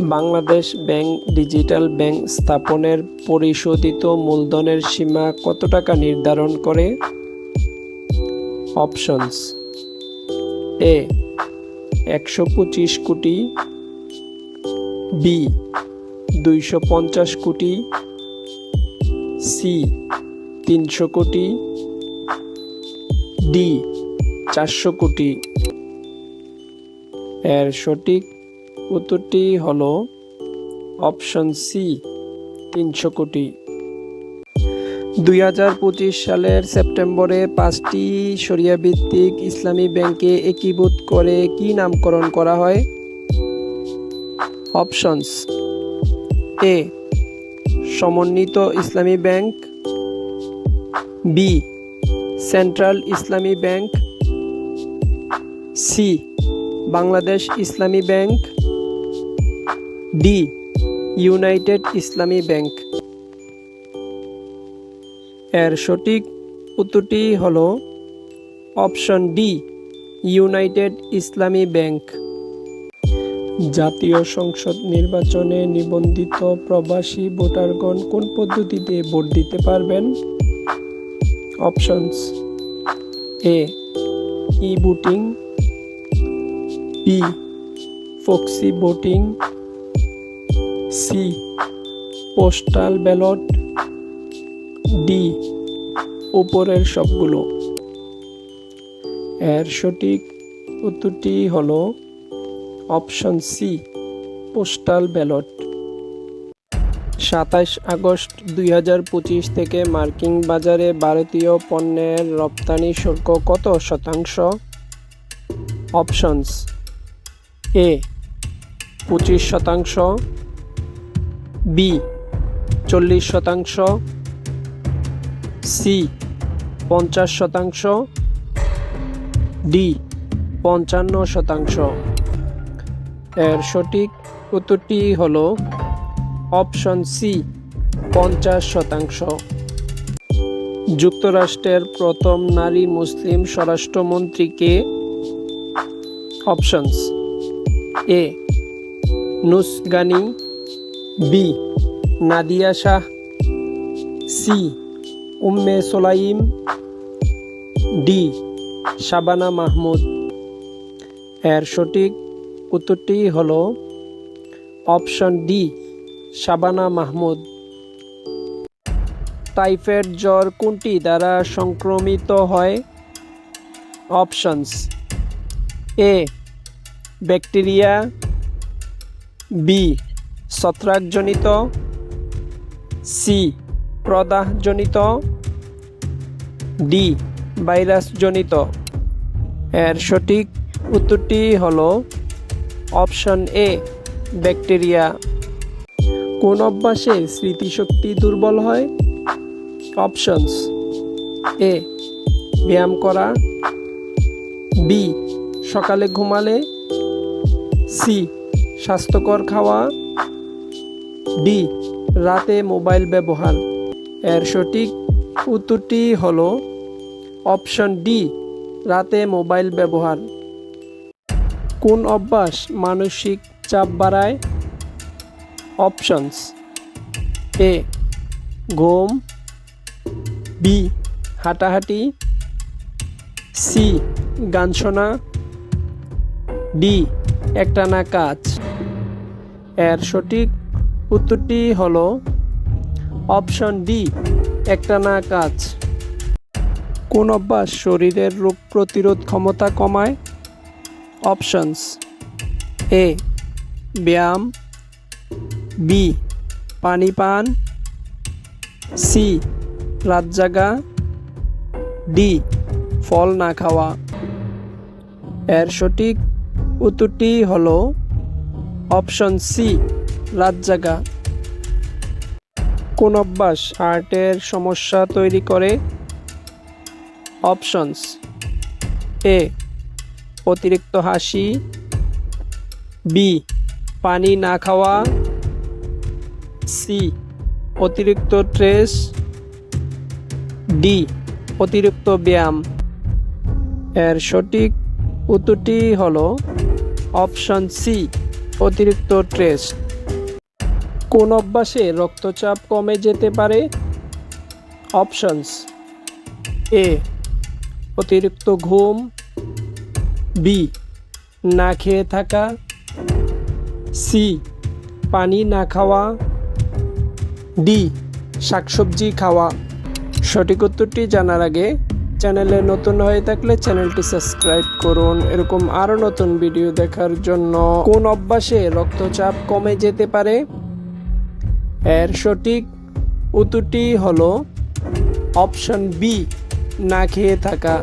Bangladesh bank digital bank স্থাপনের পরিশোধিত মূলধনের সীমা কত টাকা নির্ধারণ করে? অপশনস। এ, একশো পঁচিশ কোটি। বি, দুইশো পঞ্চাশ কোটি। সি, তিনশো কোটি। ডি, চারশো কোটি। এর সঠিক উত্তরটি হল অপশন সি তিনশো কোটি। দুই হাজার পঁচিশ সালের সেপ্টেম্বরে পাঁচটি সরিয়া ভিত্তিক ইসলামী ব্যাংকে একীভূত করে কি নামকরণ করা হয়? অপশনস। এ, সমন্বিত Islami bank. B, central Islami bank. C, Bangladesh Islami bank. D, united Islami bank. এর সঠিক উত্তরটি হল option D, united Islami bank. জাতীয় সংসদ নির্বাচনে নিবন্ধিত প্রবাসী ভোটারগণ কোন পদ্ধতিতে ভোট দিতে পারবেন? Options A E voting B, proxy voting C, postal ballot, D, উপরের সবগুলো। এর সঠিক উত্তরটি হল অপশন সি, পোস্টাল ব্যালট। সাতাশ আগস্ট দুই হাজার পঁচিশ থেকে মার্কিন বাজারে ভারতীয় পণ্যের রপ্তানি শুল্ক কত শতাংশ? অপশনস এ, পঁচিশ শতাংশ বি, চল্লিশ শতাংশ, সি, পঞ্চাশ শতাংশ, ডি, পঞ্চান্ন শতাংশ। এর সঠিক উত্তরটি হল অপশন সি, পঞ্চাশ শতাংশ। যুক্তরাষ্ট্রের প্রথম নারী মুসলিম স্বরাষ্ট্রমন্ত্রীকে options A, Nus Ghani B Nadia Shah C Umme Sulaim D Shabana Mahmood এর সঠিক উত্তরটি হল option D Shabana Mahmood typhoid জ্বর কোনটি দ্বারা সংক্রমিত হয়? অপশনস এ, ব্যাকটেরিয়া, বি ছত্রাকজনিত সি প্রদাহজনিত ডি ভাইরাসজনিত। এর সঠিক উত্তরটি হল অপশন এ ব্যাকটেরিয়া। কোন অভ্যাসে স্মৃতিশক্তি দুর্বল হয়? অপশনস এ ব্যায়াম করা। বি সকালে ঘুমালে। সি স্বাস্থ্যকর খাওয়া। ডি, রাতে মোবাইল ব্যবহার। এর সঠিক উত্তরটি হল অপশন ডি, রাতে মোবাইল ব্যবহার। কোন অভ্যাস মানসিক চাপ বাড়ায়? অপশনস এ, ঘুম। বি, হাঁটাহাঁটি। সি, গান শোনা। ডি, একটানা কাজ। এর সঠিক উত্তরটি হল অপশন ডি, একটানা কাজ। কোন অভ্যাস শরীরের রোগ প্রতিরোধ ক্ষমতা কমায়? অপশনস এ, ব্যায়াম, বি, পানি পান, সি, রাত জাগা, ডি, ফল না খাওয়া। এর সঠিক উত্তরটি হল অপশন সি রাত জাগা। কোন অভ্যাস হার্টের সমস্যা তৈরি করে? অপশনস। এ, অতিরিক্ত হাসি। বি, পানি না খাওয়া। সি, অতিরিক্ত ট্রেস ডি, অতিরিক্ত ব্যায়াম। এর সঠিক উত্তরটি হলো অপশন সি, অতিরিক্ত ট্রেস কোন অভ্যাসে রক্তচাপ কমে যেতে পারে? অপশনস এ, অতিরিক্ত ঘুম, বি, না খেয়ে থাকা, সি, পানি না খাওয়া, ডি, শাকসবজি খাওয়া। সঠিক উত্তরটি জানার আগে চ্যানেলে নতুন হয়ে থাকলে চ্যানেলটি সাবস্ক্রাইব করুন। এরকম আরও নতুন ভিডিও দেখার জন্য কোন অভ্যাসে রক্তচাপ কমে যেতে পারে? এর সঠিক উত্তরটি হলো অপশন বি না খেয়ে থাকা।